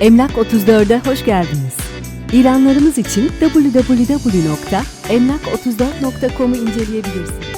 Emlak 34'e hoş geldiniz. İlanlarımız için www.emlak34.com'u inceleyebilirsiniz.